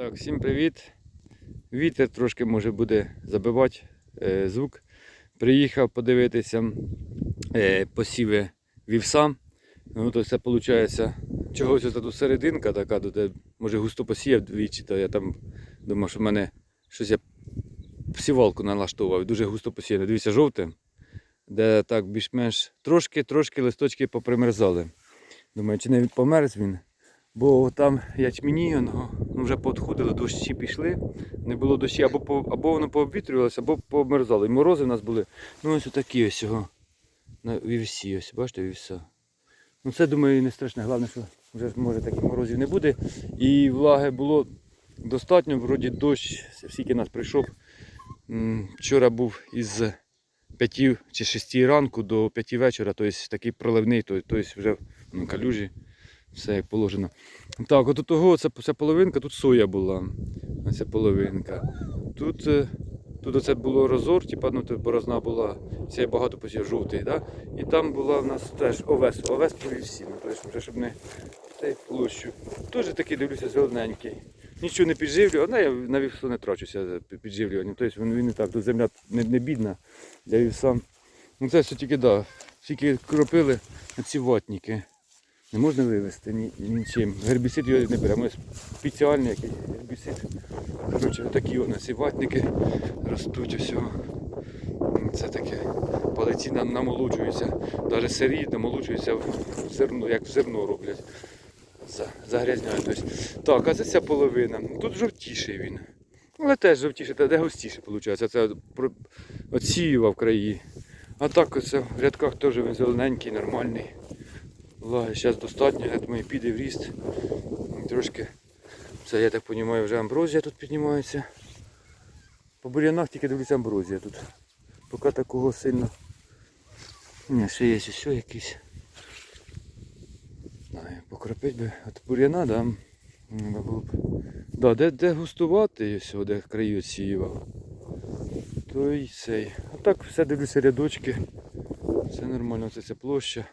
Так, всім привіт. Вітер трошки може буде забивати е, звук. Приїхав подивитися е, посіви вівса. Ну, то це виходить, чогось ось тут серединка така, де, може густо посіяв двічі, то я там думав, що в мене щось я сівалку налаштував, дуже густо посіяно. Дивіться, жовте, де так більш-менш трошки-трошки листочки попримерзали. Думаю, чи не померз він. Бо там ячмені ну, вже поотходили, дощі пішли, не було дощі, або, по, або воно пообвітрювалося, або померзало. І морози в нас були. Ну ось такі ось його на вівсі, ось бачите, вівса. Ну це думаю не страшне, головне, що вже може таких морозів не буде. І влаги було достатньо, вроді дощ, скільки нас прийшов. Вчора був із 5 чи 6 ранку до 5 вечора, тобто такий проливний, тобто вже ну, калюжі все як положено. Так, от того це, ця половинка, тут соя була. Ця половинка. Тут, е, тут оце було розор, типа, ну, тут борозна була, це багато посів жовтий, да? і там була в нас теж овес, овес по вівсі, ну, щоб не цей площу. Теж такий дивлюся зелененький. Нічого не підживлюю, одне я на вівсу не трачуся підживлюванням. Тобто він не так, тут земля не, не бідна для вівса. Ну це все тільки да, тільки кропили ці ватники. Не можна вивезти ні, нічим. Гербіцид його не беремо. Спеціальний якийсь гербіцид. Коротше, такі у нас і ватники ростуть усього. Це таке. Палиці нам намолоджуються. Навіть сирі намолоджуються в зерно, як в зерно роблять. Загрязняють. Тобто. Так, а це ця половина. Тут жовтіший він. Але теж жовтіше, де густіше виходить. Це отсіював краї. А так оце в рядках теж він зелененький, нормальний. Влаги зараз достатньо, я думаю, піде в ріст. Трошки, це я так розумію, вже амброзія тут піднімається. По бур'янах тільки дивлюся амброзія тут. Поки такого сильно. Ні, ще є ще якийсь. Покропить би. От бур'яна, да. було б. Да, де, де густувати, о, де краї отсіював. То й цей. А так все дивлюся рядочки. Все нормально, це ця площа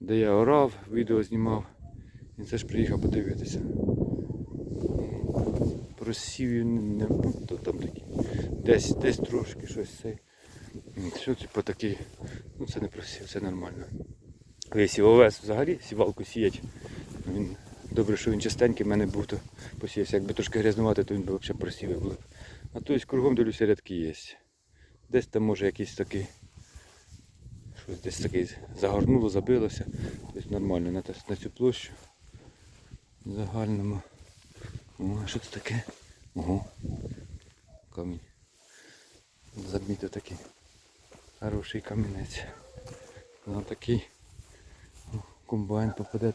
де я орав, відео знімав. І це ж приїхав подивитися. Просів не, ну, то там такі. Десь, десь трошки щось цей. Що типу такий. Ну це не просів, це нормально. Весь овес взагалі сівалку сіять. Він добре, що він чистенький в мене був, то посіявся. Якби трошки грязнувати, то він би взагалі просівий був. А ось кругом дивлюся рядки є. Десь там може якийсь такий Щось десь таке загорнуло, забилося. Тобто нормально на, на цю площу. Загальному. О, що це таке? Ого. Камінь. Замітив такий хороший камінець. Ну такий О, комбайн попаде.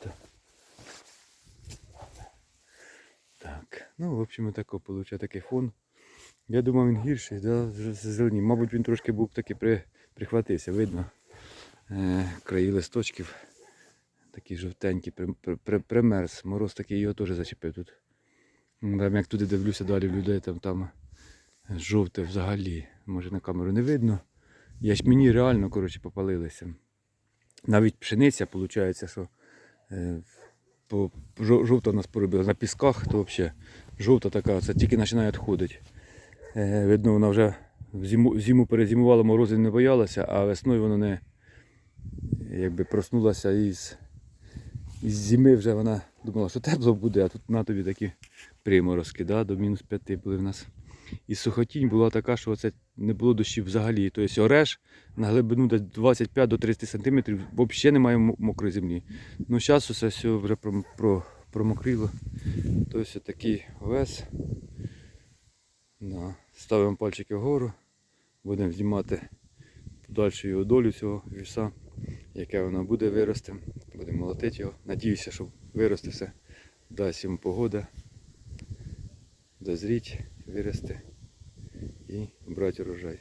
Так, ну в общем тако виходить такий фон. Я думав він гірший, да, зелені. Мабуть він трошки був таки при, прихватився, видно краї листочків. При, при, примерз. Мороз такий його теж зачепив тут. Там як туди дивлюся далі в людей, там, там жовте взагалі. Може на камеру не видно. Ячмені реально коротше, попалилися. Навіть пшениця, виходить, що е, по, жовта нас поробила на пісках, то взагалі жовта така, це тільки починає відходити. Е, видно, вона вже зиму, зиму перезимувала, морозів не боялася, а весною воно не якби проснулася із, із зими вже вона думала, що тепло буде, а тут на тобі такі приморозки, да, до мінус 5 були в нас. І сухотінь була така, що це не було дощів взагалі. Тобто ореш на глибину десь 25 до 30 см взагалі немає мокрої землі. Ну зараз усе все вже про, про, промокрило. Тобто такий овес. Да. Ставимо пальчики вгору, будемо знімати подальшу його долю цього вівса, яке воно буде вирости. Будемо молотити його. Надіюся, що виросте все. Дасть йому погода. Дозріть, вирости і брати урожай.